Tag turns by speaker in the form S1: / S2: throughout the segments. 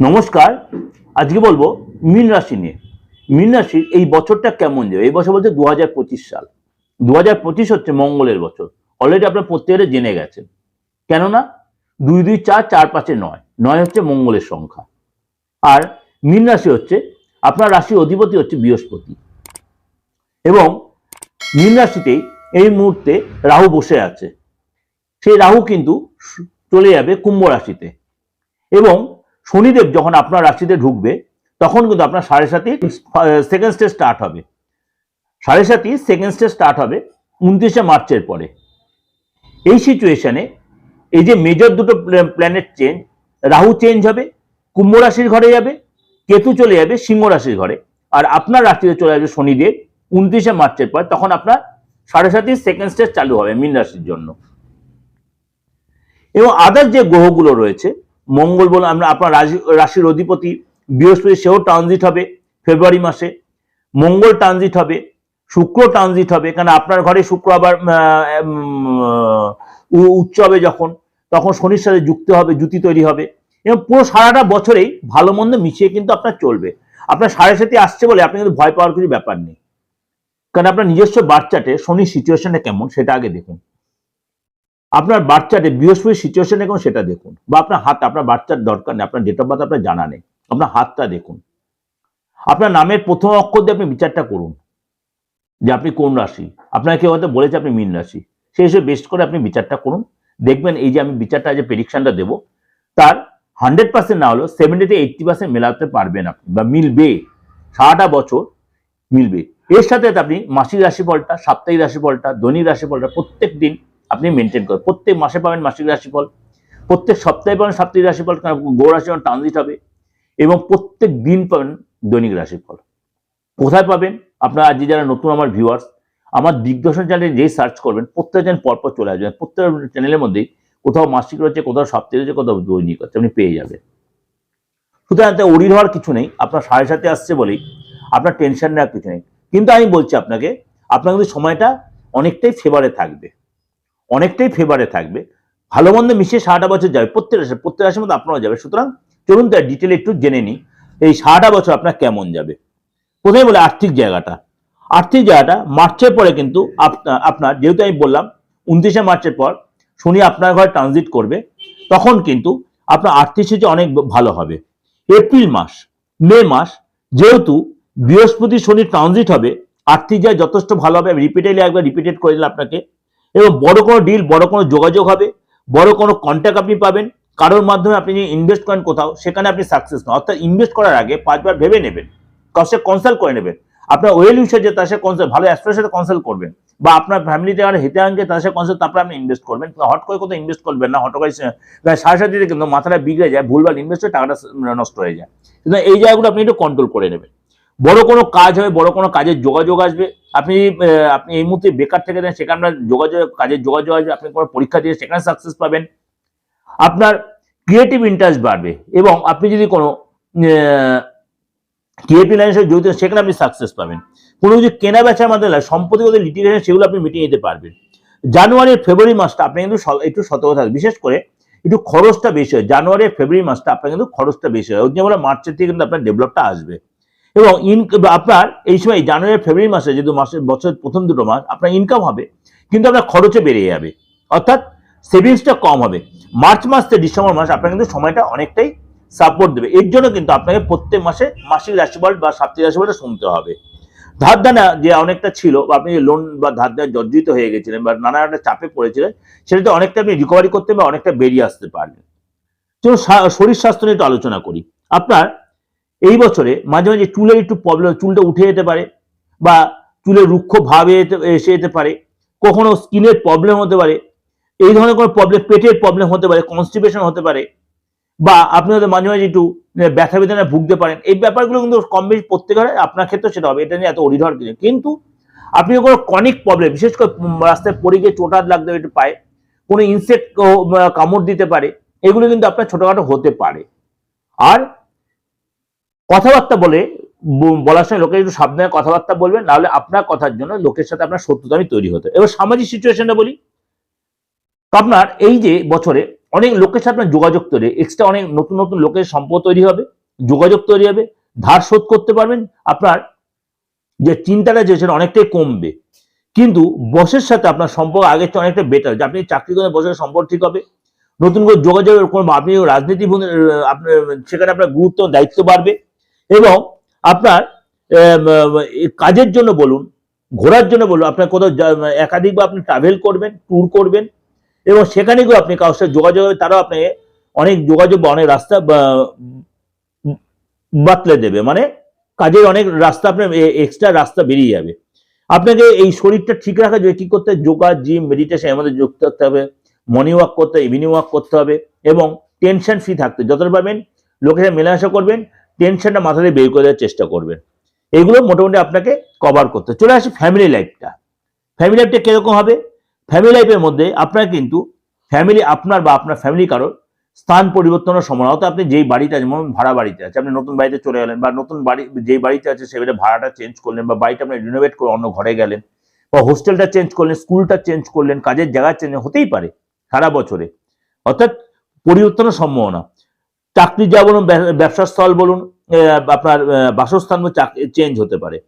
S1: নমস্কার, আজকে বলব মীন রাশি নিয়ে। মীন রাশির এই বছরটা কেমন যাবে এই বছর বলতে দু সাল। দু হাজার পঁচিশ হচ্ছে মঙ্গলের বছর। অলরেডি আপনার প্রত্যেকটা জেনে গেছেন। কেননা, দুই দুই, চার চার, পাঁচে নয়। নয় হচ্ছে মঙ্গলের সংখ্যা। আর মীন রাশি হচ্ছে, আপনার রাশির অধিপতি হচ্ছে বৃহস্পতি। এবং মীন রাশিতেই এই মুহূর্তে রাহু বসে আছে। সেই রাহু কিন্তু চলে যাবে কুম্ভ রাশিতে। এবং শনিদেব যখন আপনার রাশিতে ঢুকবে তখন কিন্তু আপনার সাড়ে সাতই সেকেন্ড স্টেজ স্টার্ট হবে। সাড়ে সাতই সেকেন্ড স্টেজ স্টার্ট হবে উনত্রিশে মার্চের পরে। এই সিচুয়েশনে এই যে মেজর দুটো প্ল্যানেট চেঞ্জ রাহু চেঞ্জ হবে কুম্ভ রাশির ঘরে যাবে কেতু চলে যাবে সিংহ রাশির ঘরে। আর আপনার রাশিতে চলে যাবে শনিদেব উনত্রিশে মার্চের পর তখন আপনার সাড়ে সাতই সেকেন্ড স্টেজ চালু হবে মীন রাশির জন্য। এবং আদার যে গ্রহগুলো রয়েছে মঙ্গল বলে আমরা আপনার রাশি রাশির অধিপতি, বৃহস্পতি সেও ট্রানজিট হবে ফেব্রুয়ারি মাসে, মঙ্গল ট্রানজিট হবে, শুক্র ট্রানজিট হবে কারণ আপনার ঘরে শুক্র আবার উচ্চ হবে যখন, তখন শনির সাথে যুক্ত হবে, জুতি তৈরি হবে, এবং পুরো সারাটা বছরেই ভালো মন্দ মিশিয়ে কিন্তু আপনার চলবে। আপনার সাড়ে সাথে আসছে বলে আপনি কিন্তু ভয় পাওয়ার কিছু ব্যাপার নেই। কারণ আপনার নিজস্ব বাচ্চাটে শনির সিচুয়েশনটা কেমন, সেটা আগে দেখুন। আপনার বাচ্চাটে বৃহস্পতির সিচুয়েশন এখন সেটা দেখুন। বা আপনার হাত, আপনার বাচ্চার দরকার নেই, আপনার ডেট অফ বার্থ আপনার জানা নেই। আপনার হাতটা দেখুন। আপনার নামের প্রথম অক্ষর দিয়ে আপনি বিচারটা করুন, যে আপনি কোন রাশি। আপনাকে কেউ হয়তো বলেছে আপনি মীন রাশি। সেই হিসেবে বেস্ট করে আপনি বিচারটা করুন। দেখবেন এই যে আমি বিচারটা, যে প্রেডিকশনটা দেবো, তার হান্ড্রেড পার্সেন্ট না হলেও সেভেন্টিতে এইটটি পার্সেন্ট মেলাতে পারবেন আপনি, বা মিলবে। সারাটা বছর মিলবে। এর সাথে আপনি মাসিক রাশিফলটা, সাপ্তাহিক রাশিফলটা দৈনিক রাশিফলটা প্রত্যেক দিন আপনি মেনটেন করেন। প্রত্যেক মাসে পাবেন মাসিক রাশিফল। প্রত্যেক সপ্তাহে পাবেন সাপ্তাহিক রাশিফল গৌ রাশি ট্রানজিট হবে। এবং প্রত্যেক দিন পাবেন দৈনিক রাশিফল। কোথায় পাবেন? আপনারা আজ যারা নতুন আমার ভিউয়ার্স আমার দিগদর্শন চ্যানেলে যেই সার্চ করবেন, প্রত্যেক চ্যানেল পরপর চলে আসবেন। প্রত্যেক চ্যানেলের মধ্যেই কোথাও মাসিক রয়েছে, কোথাও সাপ্তাহিক রয়েছে, কোথাও দৈনিক আছে আপনি পেয়ে যাবেন। সুতরাং এতে অড়ির হওয়ার কিছু নেই। আপনার সাড়ে সাথে আসছে বলেই আপনার টেনশন নেওয়ার কিছু নেই। কিন্তু আমি বলছি আপনাকে, আপনার কিন্তু সময়টা অনেকটাই ফেভারে থাকবে। অনেকটাই ফেভারে থাকবে। ভালো মন্দ মিশিয়ে সারাটা বছর যাবে। প্রত্যেক রাশি প্রত্যেক রাশির মধ্যে আপনারও যাবে। সুতরাং চলুন তার ডিটেলে একটু জেনে নিই। এই সারাটা বছর আপনার কেমন যাবে? প্রথমে বলে আর্থিক জায়গাটা। আর্থিক জায়গাটা মার্চের পরে কিন্তু আপনা- আপনার যেহেতু আমি বললাম, উনত্রিশে মার্চের পর শনি আপনার ঘরে ট্রানজিট করবে, তখন কিন্তু আপনার আর্থিক স্থিতি অনেক ভালো হবে। এপ্রিল মাস, মে মাস, যেহেতু বৃহস্পতি শনি ট্রানজিট হবে, আর্থিক জায়গায় যথেষ্ট ভালো হবে। আমি রিপিটেডলি একবার রিপিটেড করে দিলাম আপনাকে। এবং বড় কোনো ডিল বড় কোনো যোগাযোগ হবে, বড় কোনো কন্ট্যাক্ট আপনি পাবেন, কারোর মাধ্যমে আপনি যে ইনভেস্ট করেন কোথাও, সেখানে আপনি সাকসেস না অর্থাৎ ইনভেস্ট করার আগে পাঁচবার ভেবে নেবেন কারোর সাথে কনসাল্ট করে নেবেন। আপনার ওয়েল ইউসার যে, তার সাথে কনসাল্ট ভালো অ্যাস্ট্রোর সাথে কনসাল্ট করবেন, বা আপনার ফ্যামিলিতে আর হেতে আনকে তার সাথে কনসাল্ট তারপরে আপনি ইনভেস্ট করবেন। হট করে কোথাও ইনভেস্ট করবেন না হট করে সাড়ে সাথে কিন্তু মাথাটা বিগড়ে যায়, ভুলভাল ইনভেস্ট হয়ে টাকাটা নষ্ট হয়ে যায়। কিন্তু এই জায়গাগুলো আপনি একটু কন্ট্রোল করে নেবেন। বড় কোনো কাজ হবে, বড় কোনো কাজের যোগাযোগ আসবে। আপনি আপনি এই মুহূর্তে বেকার থেকে দেন সেখানে আপনার যোগাযোগ, কাজের যোগাযোগ আসবে, আপনি কোনো পরীক্ষা দিয়ে সেখানে সাকসেস পাবেন। আপনার ক্রিয়েটিভ ইন্টারেস্ট বাড়বে এবং আপনি যদি কোনো ক্রিয়েটিভ লাইনের সাথে জড়িত সেখানে আপনি সাকসেস পাবেন। কোনো কিছু কেনা বেচার মাধ্যমে সম্পত্তিগত লিটিগেশন সেগুলো আপনি মিটিয়ে নিতে পারবেন। জানুয়ারি, ফেব্রুয়ারি মাসটা আপনি কিন্তু একটু সতর্ক থাকবেন বিশেষ করে একটু খরচটা বেশি হয়। জানুয়ারি, ফেব্রুয়ারি মাসটা আপনার কিন্তু খরচটা বেশি হয়। ওই জন্য মার্চের থেকে কিন্তু আপনার ডেভেলপটা আসবে। এবং ইন আপনার এই সময় জানুয়ারি ফেব্রুয়ারি মাসে যেহেতু মাসের বছরের প্রথম দুটো মাস, আপনার ইনকাম হবে, কিন্তু আপনার খরচও বেড়ে যাবে। অর্থাৎ সেভিংসটা কম হবে। মার্চ মাস থেকে ডিসেম্বর মাস, আপনার কিন্তু সময়টা অনেকটাই সাপোর্ট দেবে। এর জন্য কিন্তু আপনাকে প্রত্যেক মাসে মাসিক রাশিফল বা সাপ্তাহিক রাশিফলটা শুনতে হবে। ধার দানা যে অনেকটা ছিল, বা আপনি লোন বা ধার দেওয়া জর্জরিত হয়ে গেছিলেন বা নানা একটা চাপে পড়েছিলেন, সেটাতে অনেকটা আপনি রিকভারি করতে বা অনেকটা বেরিয়ে আসতে পারবেন তো শরীর স্বাস্থ্য নিয়ে একটু আলোচনা করি। আপনার এই বছরে মাঝে মাঝে চুলের একটু প্রবলেম চুলটা উঠে যেতে পারে বা চুলের রুক্ষ ভাবে এসে যেতে পারে কখনো স্কিনের প্রবলেম হতে পারে এই ধরনের কোনো প্রবলেম পেটের প্রবলেম হতে পারে কনস্টিপেশন হতে পারে বা আপনি হয়তো মাঝে মাঝে একটু ব্যথা বেদনায় ভুগতে পারেন এই ব্যাপারগুলো কিন্তু কম বেশি প্রত্যেকের হয়, আপনার ক্ষেত্রে সেটা হবে এটা নিয়ে এত অরিধর কিছু কিন্তু আপনি কোনো কনিক প্রবলেম বিশেষ করে রাস্তায় পড়ে গিয়ে চোটার লাগতে একটু পায়ে কোনো ইনসেক্ট কামড় দিতে পারে এগুলো কিন্তু আপনার ছোটখাটো হতে পারে। আর কথাবার্তা বলে বলার সময় লোকের একটু সাবধানে কথাবার্তা বলবেন, নাহলে আপনার কথার জন্য লোকের সাথে আপনার শত্রুতা আমি তৈরি হতে। এবার সামাজিক সিচুয়েশনটা বলি। আপনার এই যে বছরে অনেক লোকের সাথে আপনার যোগাযোগ তৈরি এক্সট্রা অনেক নতুন নতুন লোকের সম্পদ তৈরি হবে, যোগাযোগ তৈরি হবে, ধার শোধ করতে পারবেন, আপনার যে চিন্তাটা যে সেটা অনেকটাই কমবে। কিন্তু বসের সাথে আপনার সম্পর্ক আগের চেয়ে অনেকটা বেটার যে আপনি চাকরি করে বসের সম্পর্ক ঠিক হবে, নতুন করে যোগাযোগের কোনো আপনি রাজনীতি আপনার সেখানে আপনার গুরুত্ব, দায়িত্ব বাড়বে। এবং আপনার কাজের জন্য বলুন ঘোরার জন্য বলুন আপনার কোথাও যা- একাধিক বা আপনি ট্রাভেল করবেন ট্যুর করবেন এবং সেখানে গিয়ে আপনি কারোর সাথে যোগাযোগ হবে, তারাও আপনাকে অনেক যোগাযোগ বা অনেক রাস্তা বাতলে দেবে। মানে কাজের অনেক রাস্তা আপনার এক্সট্রা রাস্তা বেরিয়ে যাবে। আপনাকে এই শরীরটা ঠিক রাখার জন্য কি করতে যোগা জিম মেডিটেশন আমাদের যোগ থাকতে হবে মর্নিং ওয়াক করতে হবে ইভিনিং ওয়াক করতে হবে এবং টেনশন ফ্রি থাকতে যতটা পারবেন লোকের মেলামেশা করবেন টেনশনটা মাথা থেকে বের করে দেওয়ার চেষ্টা করবেন। এগুলো মোটামুটি আপনাকে কভার করতে চলে আসি ফ্যামিলি লাইফটা ফ্যামিলি লাইফটা কীরকম হবে? ফ্যামিলি লাইফের মধ্যে আপনার কিন্তু ফ্যামিলি আপনার বা আপনার ফ্যামিলি কারোর স্থান পরিবর্তনের সময়। অর্থাৎ আপনি যেই আছেন, যেমন ভাড়া বাড়িতে আছে, আপনি নতুন বাড়িতে চলে গেলেন বা নতুন বাড়ি, যেই বাড়িতে আছে সেবারে ভাড়াটা চেঞ্জ করলেন বা বাড়িটা আপনি রিনোভেট করে অন্য ঘরে গেলেন বা হোস্টেলটা চেঞ্জ করলেন স্কুলটা চেঞ্জ করলেন, কাজের জায়গা চেঞ্জ হতেই পারে সারা বছরে। অর্থাৎ পরিবর্তনের সম্ভাবনা। চাকরি যা বলুন ব্যব- ব্যবসার স্থল বলুন আপনার বাসস্থান চেঞ্জ হতে পারে।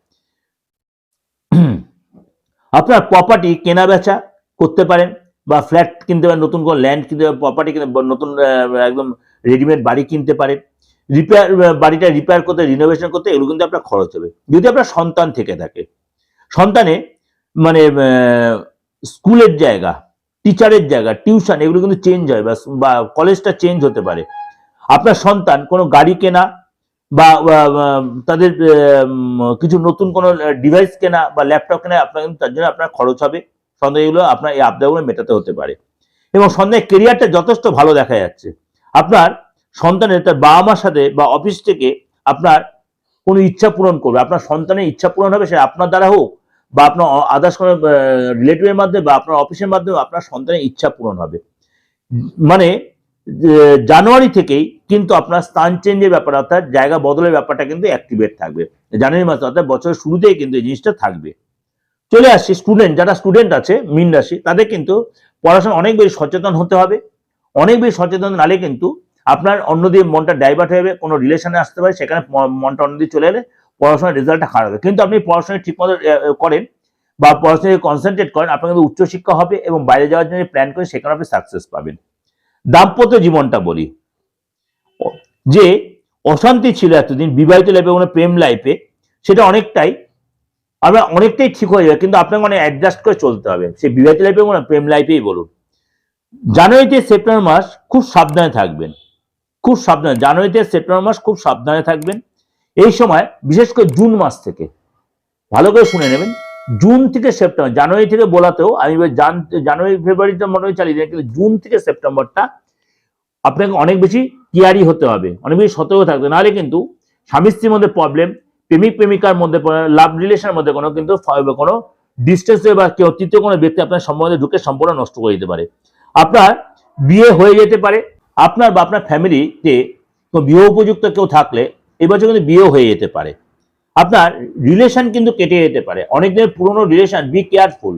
S1: আপনার প্রপার্টি কেনা বেচা করতে পারেন বা ফ্ল্যাট কিনতে পারেন, নতুন কোনো ল্যান্ড কিনতে পারেন প্রপার্টি কিনতে নতুন একদম রেডিমেড বাড়ি কিনতে পারেন। রিপেয়ার বাড়িটা রিপেয়ার করতে রিনোভেশন করতে এগুলো কিন্তু আপনার খরচ হবে। যদি আপনার সন্তান থেকে থাকে, সন্তানে মানে স্কুলের জায়গা টিচারের জায়গা টিউশন এগুলো কিন্তু চেঞ্জ হয় বা কলেজটা চেঞ্জ হতে পারে। আপনার সন্তান কোনো গাড়ি কেনা বা তাদের কিছু নতুন কোনো ডিভাইস কেনা বা ল্যাপটপ কেনা, আপনার কিন্তু তার জন্য আপনার খরচ হবে। সন্দেহ এগুলো আপনার এই আবদারগুলো মেটাতে হতে পারে। এবং সন্দেহ কেরিয়ারটা যথেষ্ট ভালো দেখা যাচ্ছে। আপনার সন্তানের তার বাবা মার সাথে বা অফিস থেকে আপনার কোনো ইচ্ছা পূরণ করবে, আপনার সন্তানের ইচ্ছা পূরণ হবে সেটা আপনার দ্বারা হোক বা আপনার আদার্স কোনো রিলেটিভের মাধ্যমে বা আপনার অফিসের মাধ্যমে আপনার সন্তানের ইচ্ছা পূরণ হবে। মানে জানুয়ারি থেকেই কিন্তু আপনার স্থান চেঞ্জের ব্যাপার, অর্থাৎ জায়গা বদলের ব্যাপারটা কিন্তু অ্যাক্টিভেট থাকবে। জানুয়ারি মাসে, অর্থাৎ বছরের শুরুতেই কিন্তু এই জিনিসটা থাকবে। চলে আসছি স্টুডেন্ট যারা স্টুডেন্ট আছে, মিন রাশি, তাদের কিন্তু পড়াশোনা অনেক বেশি সচেতন হতে হবে। অনেক বেশি সচেতন নালে কিন্তু আপনার অন্যদিকে মনটা ডাইভার্ট হয়ে যাবে, কোনো রিলেশনে আসতে পারে, সেখানে মনটা অন্যদিকে চলে এলে পড়াশোনার রেজাল্টটা খারাপ হবে। কিন্তু আপনি পড়াশোনা ঠিকমতো করেন বা পড়াশোনায় কনসেন্ট্রেট করেন, আপনার কিন্তু উচ্চশিক্ষা হবে এবং বাইরে যাওয়ার জন্য প্ল্যান করেন, সেখানে আপনি সাকসেস পাবেন। দাম্পত্য জীবনটা বলি। যে অশান্তি ছিল এতদিন, বিবাহিত লাইফে কোনো প্রেম লাইফে সেটা অনেকটাই, আমরা অনেকটাই ঠিক হয়ে যাবে, কিন্তু আপনাকে অনেক অ্যাডজাস্ট করে চলতে হবে। সে বিবাহিত লাইফে বলুন প্রেম লাইফেই বলুন। জানুয়ারিতে সেপ্টেম্বর মাস খুব সাবধানে থাকবেন। খুব সাবধানে, জানুয়ারিতে সেপ্টেম্বর মাস খুব সাবধানে থাকবেন। এই সময়, বিশেষ করে জুন মাস থেকে, ভালো করে শুনে নেবেন। জুন থেকে সেপ্টেম্বর, জানুয়ারি থেকে বলাতেও আমি জানুয়ারি, ফেব্রুয়ারিতে মনে হয় চালিয়ে দিই, কিন্তু জুন থেকে সেপ্টেম্বরটা আপনাকে অনেক বেশি কেয়ারি হতে হবে, অনেক বেশি সতর্ক থাকতে। নাহলে কিন্তু স্বামী স্ত্রীর মধ্যে প্রবলেম প্রেমিক, প্রেমিকার মধ্যে লাভ রিলেশনের মধ্যে কোনো কিন্তু কোনো ডিস্টেন্সে বা কেউ তৃতীয় কোনো ব্যক্তি আপনার সম্বন্ধে ঢুকে সম্পূর্ণ নষ্ট করে দিতে পারে আপনার বিয়ে হয়ে যেতে পারে, আপনার বা আপনার ফ্যামিলিতে বিয়ে উপযুক্ত কেউ থাকলে এবছর কিন্তু বিয়ে হয়ে যেতে পারে আপনার রিলেশন কিন্তু কেটে যেতে পারে। অনেক দিনের পুরনো রিলেশন বি কেয়ারফুল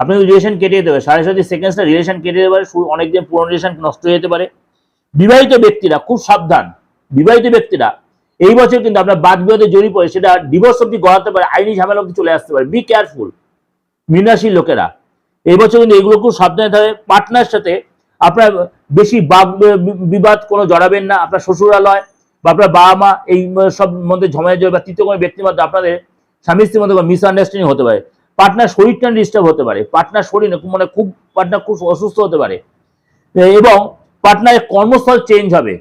S1: আপনার রিলেশন কেটে যেতে পারে। সাড়ে সাথে সেকেন্ডসটা রিলেশন কেটে যেতে পারে। অনেক দিন পুরনো রিলেশন নষ্ট হয়ে যেতে পারে। বিবাহিত ব্যক্তিরা খুব সাবধান। বিবাহিত ব্যক্তিরা এই বছর কিন্তু আপনার বাদ বিবাদে জড়িয়ে পড়ে। সেটা ডিভোর্স অব্দি গড়াতে পারে। আইনি ঝামেলা অব্দি চলে আসতে পারে। বি কেয়ারফুল মিনাশীল লোকেরা। এই বছর কিন্তু এগুলো খুব সাবধানে থাকে পার্টনার সাথে আপনার বেশি বাদ বিবাদ কোনো জড়াবেন না। আপনার শ্বশুরালয় বা আপনার বাবা মা এই সব মধ্যে ঝমায় যাবে বা তৃতীয় কোনো ব্যক্তির মধ্যে আপনাদের স্বামী স্ত্রীর মধ্যে মিসআন্ডারস্ট্যান্ডিং হতে পারে। পার্টনার শরীরটা ডিস্টার্ব হতে পারে। পার্টনার শরীর মানে খুব পার্টনার খুব অসুস্থ হতে পারে। এবং পার্টনারের কর্মস্থল চেঞ্জ হবে।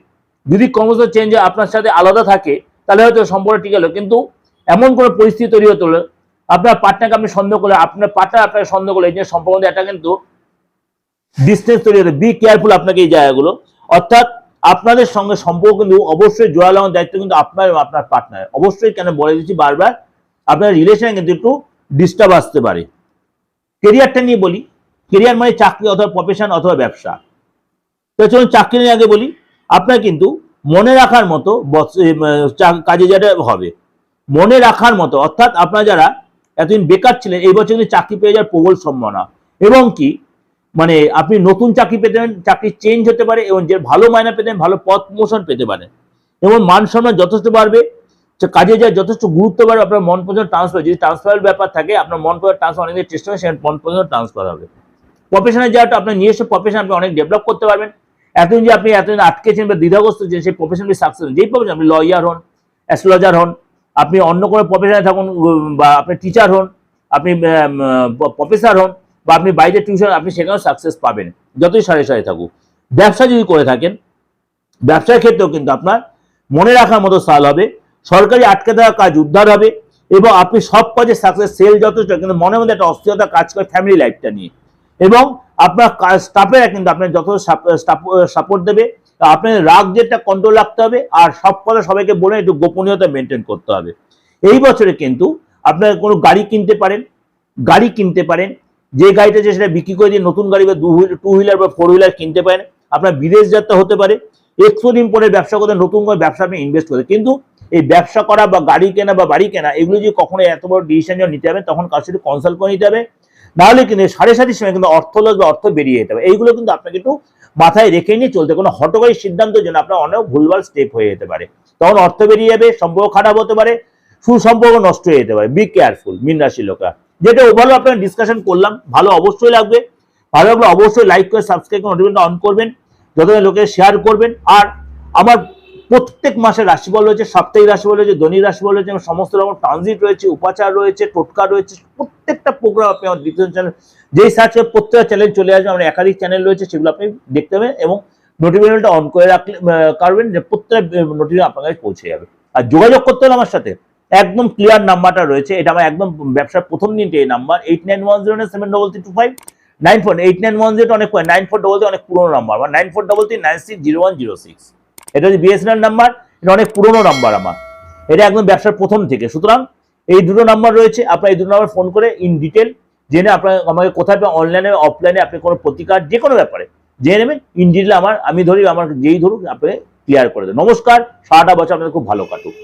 S1: যদি কর্মস্থল চেঞ্জ হয়, আপনার সাথে আলাদা থাকে, তাহলে হয়তো সম্পর্ক ঠিক গেল কিন্তু এমন কোনো পরিস্থিতি তৈরি হতে হলো আপনার পার্টনারকে আপনি সন্দেহ করলে, আপনার পার্টনার আপনাকে সন্দেহ করলে, এই যে সম্পর্ক একটা কিন্তু ডিস্টেন্স তৈরি হতে বি কেয়ারফুল আপনাকে এই জায়গাগুলো। অর্থাৎ আপনাদের সঙ্গে সম্পর্ক কিন্তু অবশ্যই জোড়া লাগানোর দায়িত্ব কিন্তু আপনার এবং আপনার পার্টনার অবশ্যই কেন বলে দিচ্ছি বারবার, আপনার রিলেশনে কিন্তু একটু ডিস্টার্ব আসতে পারে। কেরিয়ারটা নিয়ে বলি কেরিয়ার মানে চাকরি অথবা প্রফেশন অথবা ব্যবসা। তো চলুন চাকরি নিয়ে আগে বলি, আপনার কিন্তু মনে রাখার মতো কাজে যেটা হবে। মনে রাখার মতো, অর্থাৎ আপনারা যারা এতদিন বেকার ছিলেন, এই বছর কিন্তু চাকরি পেয়ে যাওয়ার প্রবল সম্ভাবনা। এবং কি মানে আপনি নতুন চাকরি পেতে পারেন চাকরি চেঞ্জ হতে পারে এবং যে ভালো মায়না পেতে পারেন, ভালো পথ প্রমোশন পেতে পারেন এবং মান সম্মান যথেষ্ট বাড়বে কাজে যায় যথেষ্ট গুরুত্ব বাড়বে আপনার মন পর্যন্ত ট্রান্সফার যদি ট্রান্সফারের ব্যাপার থাকে আপনার মন পর্যন্ত ট্রান্সফার অনেক চেষ্টা করে সেখানে মন পর্যন্ত ট্রান্সফার হবে। প্রফেশনে যাওয়াটা আপনার নিজস্ব প্রফেশন আপনি অনেক ডেভেলপ করতে পারবেন। এতদিন যে আপনি এতদিন আটকেছেন বা দ্বিধাগ্রস্ত যে সেই প্রফেশনালি সাকসেস যেই প্রফেশন আপনি লয়ার হন অ্যাস্ট্রোলজার হন আপনি অন্য কোনো প্রফেশনে থাকুন বা আপনি টিচার হন আপনি প্রফেসর হন বা আপনি বাইরে টিউশন আপনি সেখানেও সাকসেস পাবেন। যতই সাড়ে সাড়ে থাকুক। ব্যবসা যদি করে থাকেন, ব্যবসার ক্ষেত্রেও কিন্তু আপনার মনে রাখার মতো সাল হবে, সরকারি আটকে থাকা কাজ উদ্ধার হবে এবং আপনি সব কাজে সাকসেস সেল যথেষ্ট, কিন্তু মনে মধ্যে একটা অস্থিরতা কাজ করে ফ্যামিলি লাইফটা নিয়ে। এবং আপনার স্টাফেরা কিন্তু আপনার যত সাপোর্ট দেবে, আপনার রাগ যেটা কন্ট্রোল রাখতে হবে, আর সব কথা সবাইকে বলে একটু গোপনীয়তা মেনটেন করতে হবে। এই বছরে কিন্তু আপনার কোনো গাড়ি কিনতে পারেন, গাড়ি কিনতে পারেন যে গাড়িটা যে সেটা বিক্রি করে দিয়ে নতুন গাড়ি বা টু হুইলার বা ফোর হুইলার কিনতে পারেন, আপনার বিদেশ যাত্রা হতে পারে এক্সপোর্ট ইম্পোর্টের ব্যবসা করতে নতুন করে ব্যবসা আপনি ইনভেস্ট করে কিন্তু এই ব্যবসা করা বা গাড়ি কেনা বা বাড়ি কেনা, এগুলো যদি কখনো এত বড় ডিসিশন যখন নিতে হবে, তখন কার সাথে কনসাল্ট করে নিতে হবে। নাহলে কিন্তু সাড়ে সাতির সময় কিন্তু অর্থ লস বা অর্থ বেরিয়ে যেতে হবে। এইগুলো কিন্তু আপনাকে একটু মাথায় রেখে নিয়ে চলতে কোনো হটকারী সিদ্ধান্তের জন্য আপনার অনেক ভুলভাল স্টেপ হয়ে যেতে পারে। তখন অর্থ বেরিয়ে যাবে, সম্পর্ক খারাপ হতে পারে, সুসম্পর্ক নষ্ট হয়ে যেতে পারে। বি কেয়ারফুল মিন রাশি লোকরা। যেটা ওভারঅল আপনার ডিসকাশন করলাম ভালো অবশ্যই লাগবে। ভালো লাগলে অবশ্যই লাইক করে সাবস্ক্রাইব করে নোটিফিকেশন অন করবেন যত লোকে শেয়ার করবেন। আর আমার প্রত্যেক মাসে রাশিফল রয়েছে সাপ্তাহিক রাশিফল রয়েছে দৈনিক রাশিফল রয়েছে এবং সমস্ত রকম ট্রানজিট রয়েছে উপাচার রয়েছে টোটকা রয়েছে প্রত্যেকটা প্রোগ্রাম আপনি আমার দ্বিতীয় চ্যানেল যেই সার্চ করে প্রত্যেকটা চ্যানেল চলে আসবে আমার একাধিক চ্যানেল রয়েছে সেগুলো আপনি দেখতে পাবেন এবং নোটিফিকেশনটা অন করে রাখলে আহ, করবেন যে প্রত্যেকটা নোটিফিকেশন আপনার কাছে পৌঁছে যাবে। আর যোগাযোগ করতে হলে আমার সাথে। একদম ক্লিয়ার নাম্বারটা রয়েছে। এটা আমার একদম ব্যবসার প্রথম দিনটি এই number eight nine one zero seven double three two five nine four eight nine one zero অনেক নাইন ফোর ডবল অনেক পুরোনো number nine four double three nine six zero one zero six এটা হচ্ছে বিএসএনএল নাম্বার এটা অনেক পুরোনো number আমার। এটা একদম ব্যবসার প্রথম থেকে। সুতরাং এই দুটো নাম্বার রয়েছে। আপনার এই দুটো নাম্বার ফোন করে ইন ডিটেল জেনে আপনার আমাকে কোথায় অনলাইনে অফলাইনে আপনি কোনো প্রতিকার যে কোনো ব্যাপারে জেনে নেবেন। ইন ডিটেল আমার আমি ধরি, আমার যেই ধরুক, আপনি ক্লিয়ার করে দেয় নমস্কার। সারাটা বছর আপনাদের খুব ভালো কাটুক।